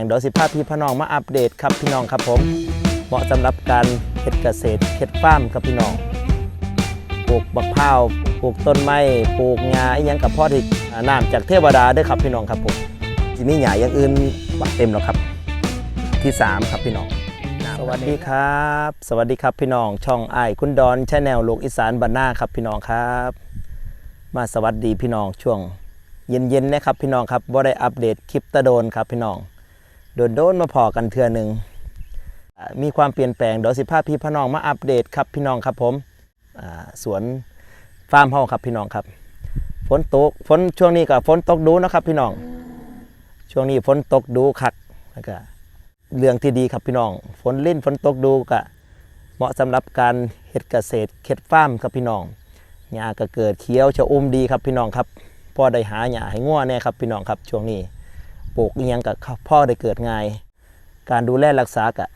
งเดี๋ยวสิพาพี่พี่น้องมาอัปเดตครับพี่น้องครับผม เหมาะสำหรับการเฮ็ดเกษตรเฮ็ดฟาร์มครับพี่น้องปลูกบักพร้าวปลูกต้นไม้ปลูกหญ้าอีหยังกับพ่อที่อ่าน้ำจากเทวดาเด้วยครับพี่น้องครับผมทีนี้หญ้าอย่างอื่นบักเต็มแล้วครับ ที่สามครับพี่น้องสวัสดีครับ สวัสดีครับพี่น้องช่องไอ้ายคุณดอนชาแนลลูกอีสานบ้านนาครับพี่น้องครับ มาสวัสดีพี่น้องช่วง เย็นๆนะครับพี่น้องครับว่าได้อัปเดตคลิปตะโดนครับพี่น้อง โดนโดนมาพอกันเทื่อหนึ่งมีความเปลี่ยนแปลงเดี๋ยวสิพาพี่พี่น้องมาอัปเดตครับพี่น้องครับผมสวนฟาร์มเฮาครับพี่น้องครับฝนตกฝนช่วงนี้ก็ฝนตกดูนะครับพี่น้อง ช่วงนี้ฝนตกดูคักแล้วก็เรื่องที่ดีครับพี่น้อง ฝนลิ้นฝนตกดูก็เหมาะสำหรับการเฮ็ดเกษตรเฮ็ดฟาร์มครับพี่น้องหญ้าก็เกิดเขียวชะอุ่มดีครับพี่น้องครับพอได้หาหญ้าให้ง่วแน่ครับพี่น้องครับช่วงนี้ ปลูกอิหยังกับพ่อได้เกิดง่าย การดูแลรักษากะ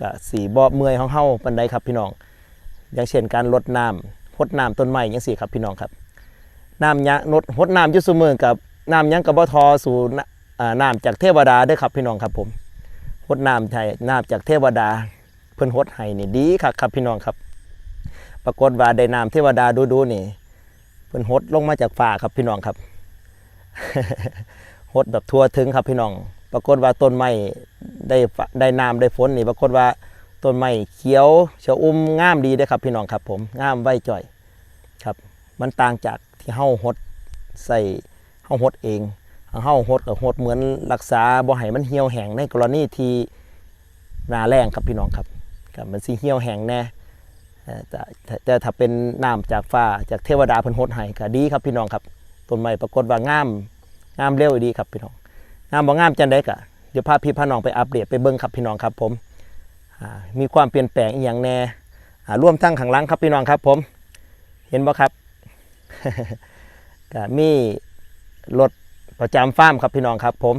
กะสีบ่เมื่อยของเฮาปานใดครับพี่น้อง อย่างเช่นการลดน้ำพดน้ำต้นไม้จังซี่ครับพี่น้องครับน้ำยะลดพดน้ำยู่ซุมือกับน้ำยังกับบ่ทอสู่น้ำจากเทวดาด้อครับพี่น้องครับผมพดน้ำใช่น้ำจากเทวดาเพิ่นฮดให้นี่ดีครับครับพี่น้องครับ ปรากฏว่าได้น้ำเทวดาดูๆนี่เพิ่นหดลงมาจากฟ้าครับพี่น้องครับ ดแบบทั่วถึงครับพี่น้อง ปรากฏว่าต้นไม้ได้ได้น้ำได้ฝนนี่ปรากฏว่าต้นไม้เขียวชอุ่มงามดีเด้ครับพี่น้องครับ ผมงามไว้จ่อยครับ มันต่างจากที่เฮาหดใส่เฮาหดเองเฮาหดกับหดเหมือนรักษาบ่ให้มันเหี่ยวแห้งในกรณีที่นาแรงครับพี่น้องครับครับมันสิเหี่ยวแห้งแน่แต่แต่ถ้าเป็นน้ำจากฟ้าจากเทวดาเพิ่นโฮดให้ก็ดีครับพี่น้องครับต้นไม้ปรากฏว่างาม งามเร็วดีครับพี่น้องงามบ่งามจังได๋ก็เดี๋ยวพาพี่พาน้องไปอัปเดตไปเบิ่งครับพี่น้องครับผมมีความเปลี่ยนแปลงอีหยังแน่อ่ารวมทั้งข้างหลังครับพี่น้องครับ ผม เห็นบ่ครับก็มีรถประจำฟาร์มครับพี่น้องครับ ผม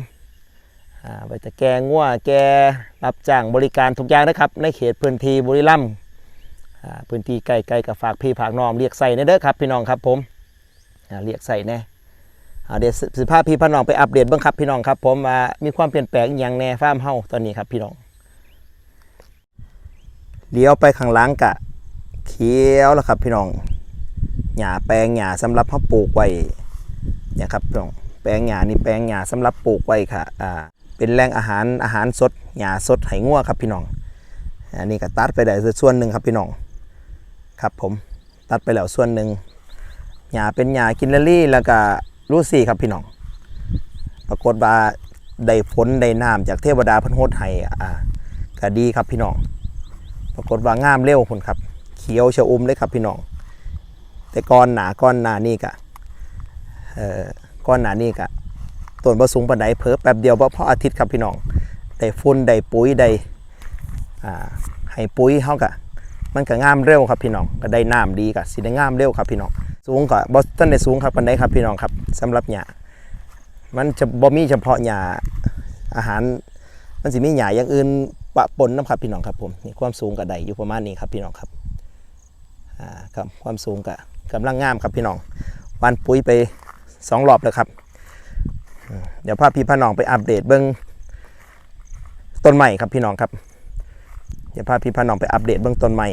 ไปจะแกงงัวแกรับจ้างบริการทุกอย่างนะครับ ในเขตพื้นที่บุรีรัมย์พื้นที่ใกล้ๆกับฝากพี่ฝากน้องเรียกใส่ในเด้อครับ พี่น้องครับ ผมเรียกใส่แน่ เดี๋ยวสิสิพาพี่พาน้องไปอัปเดตบ้างครับพี่น้องครับ ผมว่ามีความเปลี่ยนแปลงอย่างแน่ฟาร์มเฮาตอนนี้ครับพี่น้องเลี้ยวไปข้างหลังกะเขียวแล้วครับพี่น้องหญ้าแปลงหญ้าสำหรับเฮาปลูกไว้เนี่ยครับพี่น้องแปลงหญ้านี่แปลงหญ้าสำหรับปลูกไว้ค่ะอ่าเป็นแหล่งอาหารอาหารสดหญ้าสดให้งัวครับพี่น้องอันนี้ก็ตัดไปได้ส่วนหนึ่งครับพี่น้องครับผมตัดไปแล้วส่วนหนึ่งหญ้าเป็นหญ้ากินเลรี่แล้วก็ ลูซี่ครับพี่น้อง ปรากฏว่าได้ฝนได้น้ำจากเทวดาพันโฮดให้อ่าก็ดีครับพี่น้อง ปรากฏว่างามเร็วพุ่นครับ เขียวชะอุ่มเลยครับพี่น้อง แต่ก้อนหนาก้อนหนานี่กะเอ่อก้อนหนานี่กะต้นบะสูงปานใดเพิ่แป๊บเดียวบ่พออาทิตย์ครับพี่น้องได้ฝุ่นได้ปุ๋ยได้อ่าให้ปุ๋ยเฮากะมันก็งามเร็วครับพี่น้องก็ได้น้ำดีกะสิได้งามเร็วครับพี่น้อง สูงก็บ่ทันได้สูงครับปานใดครับพี่น้องครับสำหรับหญ้ามันจะบ่มีเฉพาะหญ้าอาหาร มันสิมีหญ้าอย่างอื่นปะปนนํครับพี่น้องครับผมนี่ความสูงก็ได้อยู่ประมาณนี้ครับพี่น้องครับอ่าครับความสูงก็กำลังงามครับพี่น้องวันปุ๋ยไปสองรอบแล้วครับ เดี๋ยวพาพี่พาน้องไปอัปเดตเบิ่งต้นใหม่ครับพี่น้องครับ เดี๋ยวพาพี่พาน้องไปอัปเดตเบื้องต้นใหม่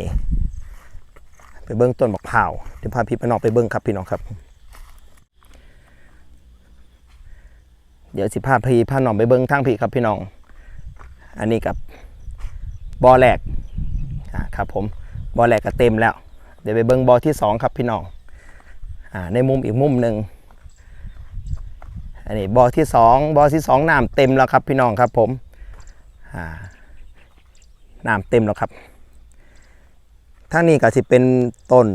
ไปเบื้องต้นบักพร้าเดี๋ยวพาพี่พาน้องไปเบื้องครับพี่น้องครับ เดี๋ยวสิพาพี่พาน้องไปเบื้องทางพี่ครับพี่น้อง อันนี้กับบอแรกอ่าครับผมบอแรกก็เต็มแล้ว เดี๋ยวไปเบื้องบอที่สองครับพี่น้องอ่าในมุมอีกมุมหนึ่งอันนี้บอที่สองบอที่สองน้ำเต็มแล้วครับพี่น้องครับผมอ่าน้ำเต็มแล้วครับ ท่างนี้ก็สิเป็นต้น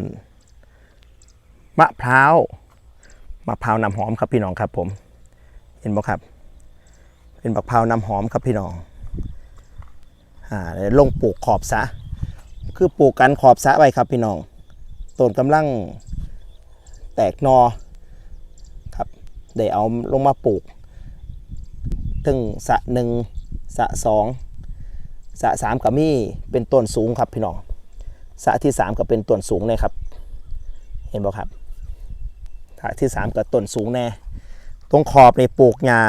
มะพร้าวมะพร้าวน้ำหอมครับพี่น้องครับผม เห็นบ่ครับ เป็นมะพร้าวน้ำหอมครับพี่น้องอ่าลงปลูกขอบสะคือปลูกกันขอบสะไว้ครับพี่น้องต้นกำลังแตกนอครับได้เอาลงมาปลูก ถึงสะหนึ่งสะสองสะสามกับมี่เป็นต้นสูงครับพี่น้อง สระที่สามก็เป็นต้นสูงเลยครับ เห็นบ่ครับสระที่สามก็ต้นสูงแน่ ตรงขอบในปลูกหญ้า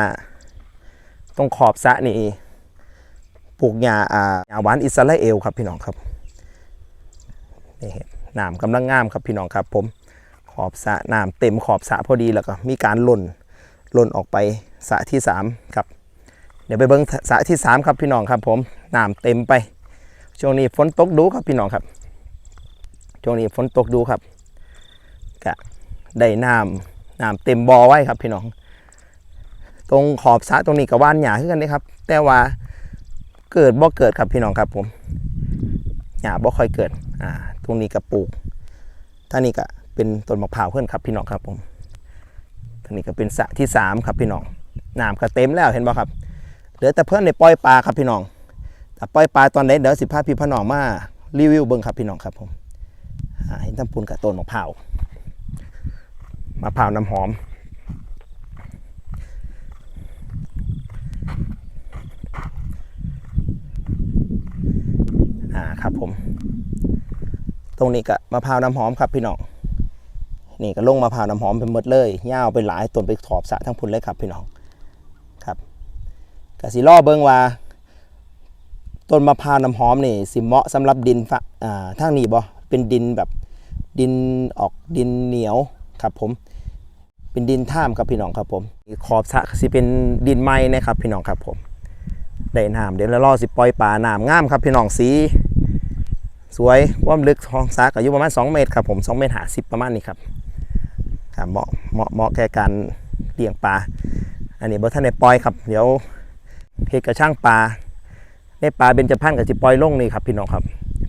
ตรงขอบสระนี่ปลูกหญ้าอ่าหญ้าหวานอิสราเอลครับพี่น้องครับนี่เห็นน้ำกำลังงามครับพี่น้องครับ ผมขอบสระน้ำเต็มขอบสระพอดีแล้วก็มีการหล่นหล่นออกไปสระที่สามครับเดี๋ยวไปเบิ้งสระที่สามครับพี่น้องครับ ผมน้ำเต็มไปช่วงนี้ฝนตกดูครับพี่น้องครับ ช่วงนี้ฝนตกดูครับกะได้น้ำน้ำเต็มบ่อไว้ครับพี่น้อง ตรงขอบสระตรงนี้กับว่านหญ้าขึ้นกันนี่ครับ แต่ว่าเกิดบ่เกิดครับพี่น้องครับผมหญ้าบ่ค่อยเกิดอ่าตรงนี้ก็ปลูกท่านี้ก็เป็นต้นมะพร้าวเพื่อนครับพี่น้องครับผมท่านี้ก็เป็นสระที่สามครับพี่น้องน้ำก็เต็มแล้วเห็นบ่ครับเหลือแต่เพื่อนในปล่อยปลาครับพี่น้องแต่ปล่อยปลาตอนไหนเดี๋ยวสิพาพี่พน้องมารีวิวเบิ่งครับพี่น้องครับผม เห็นตำปูนกับต้นมะพร้าวมะพร้าวน้ำหอม อ่าครับผม ตรงนี้ก็มะพร้าวน้ำหอมครับพี่น้อง นี่ก็ลงมะพร้าวน้ำหอมเป็นหมดเลยยาวไปหลายต้นไปขอบสะทั้งพุ่นเลยครับพี่น้อง ครับกสิล่อเบิ้งว่าต้นมะพร้าวน้ำหอมนี่สิเหมาะสำหรับดินฝะอ่าทางนี้บ่ เป็นดินแบบดินออกดินเหนียวครับผม เป็นดินท่ามครับพี่น้องครับผมขอบสะสิเป็นดินไม้นะครับพี่น้องครับผมได้น้ำเดี๋ยวเราล่อสิปล่อยปลาน้ำงามครับพี่น้องสี สวยความลึกท้องซักอายุประมาณ 2 เมตรครับผม2เมตรหาสิบประมาณนี้ครับครับเหมาะเหมาะเหมาะแก่การเลี้ยงปลาอันนี้บ่ท่านได้ปล่อยครับ เดี๋ยวเฮ็ดกระช่างปลาในปลาเบญจพรรณกับสิปล่อยลงนี่ครับพี่น้องครับ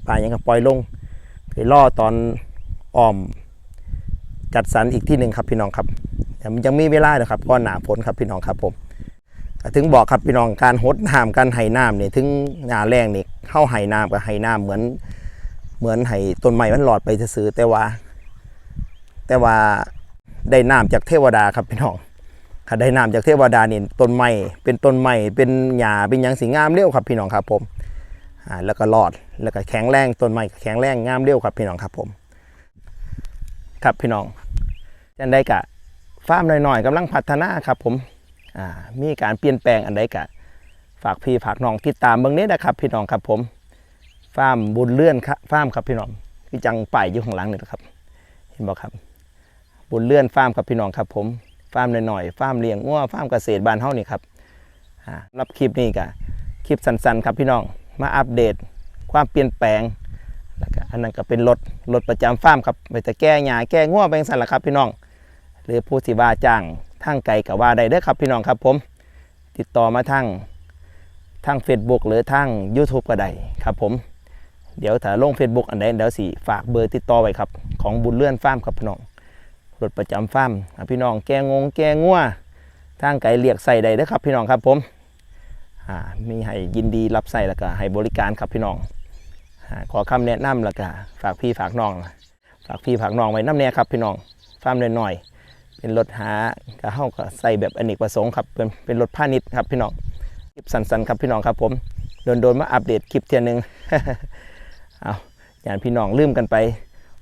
ปลายังกับปล่อยลง คยล่อตอนอ้อม จัดสรรอีกที่หนึ่งครับพี่น้องครับแต่มันยังมีเวลานะครับก่อนหนาฝนครับพี่น้องครับผมถึงบอกครับพี่น้องการหดน้ำการไห้น้ำเนี่ยถึงหนาแรงนี่เข้าไห้น้ำกับไห้น้ำเหมือนเหมือนไห้ต้นไม้มันหลอดไปซื้อแต่ว่า แต่ว่าได้น้ำจากเทวดาครับพี่น้องถ้าได้น้ำจากเทวดานี่ต้นไม้เป็นต้นไม้เป็นหญ้าเป็นหยังสีงามเร็วครับพี่น้องครับผม อ่าแล้วก็รอดแล้วก็แข็งแรงต้นไม้แข็งแรงงามเร็วครับพี่น้องครับผม ครับพี่น้องจันได้กะฟาร์มหน่อยๆกำลังพัฒนาครับผมอ่ามีการเปลี่ยนแปลงอันใดกะฝากพี่ฝากน้องติดตามเบื้องนี้นะครับ พี่น้องครับผมฟาร์มบุญเลื่อนครับฟาร์มครับพี่น้องพี่จังป่ายอยู่ข้างหลังนี่แหละครับ เห็นบอกครับ บุญเลื่อนฟาร์มครับพี่น้องครับผมฟาร์มหน่อยๆฟาร์มเลี้ยงงัวฟาร์มเกษตรบ้านเฮานี่ครับอ่ารับคลิปนี้กะคลิปสั้นๆครับพี่น้อง มาอัปเดต ความเปลี่ยนแปลงแล้วก็อันนั้นก็เป็นรถรถประจำฟาร์มครับไปแต่แก้หญ้าแก้งัวไปสั่นละครับพี่น้อง หรือผู้สิว่าจ้างทางไกลกับว่าได้เด้อครับพี่น้องครับผม ติดต่อมาทางทาง Facebook หรือทาง YouTube ก็ได้ครับผม เดี๋ยวถ้าลง Facebook อันใดเดี๋ยวสิฝากเบอร์ติดต่อไว้ครับ ของบุญเลื่อนฟาร์มครับพี่น้องรถประจำฟาร์มพี่น้องแกงงแกงัวทางไกลเรียกใส่ได้เด้อครับพี่น้องครับผม อ่ามีให้ยินดีรับใส่แล้วก็ให้บริการครับพี่น้องอาขอคำแนะนำแล้วก็ฝากพี่ฝากน้องฝากพี่ฝากน้องไว้น้ำเนี่ยครับพี่น้องฟาร์มน้อยๆเป็นรถหากระเฮาก็ใส่แบบอเนกประสงค์ครับเป็นเป็นรถพาณิชย์ครับพี่น้องคลิปสั้นๆครับพี่น้องครับผมโดนๆมาอัปเดตคลิปเทียหนึงเอาอย่างพี่น้องลืมกันไป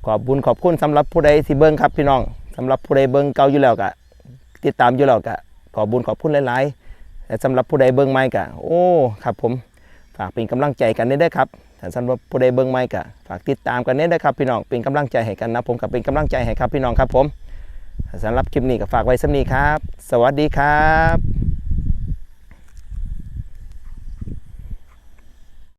ขอบบุญขอบคุณสำหรับผู้ใดที่เบิ้งครับพี่น้องสำหรับผู้ใดเบิ้งเก่าอยู่แล้วก็ติดตามอยู่แล้วก็ขอบบุญขอบคุณหลายๆ แต่สำหรับผู้ใดเบิ้งไม้ก็โอ้ครับผมฝากเป็นกำลังใจกันได้ด้อครับแต่สำหรับผู้ใดเบิ้งไม้ก็ฝากติดตามกันได้ด้อครับพี่น้องเป็นกำลังใจให้กันนะผมกับเป็นกำลังใจให้ครับพี่น้องครับผมสำหรับคลิปนี้ก็ฝากไว้สำนีครับ สวัสดีครับ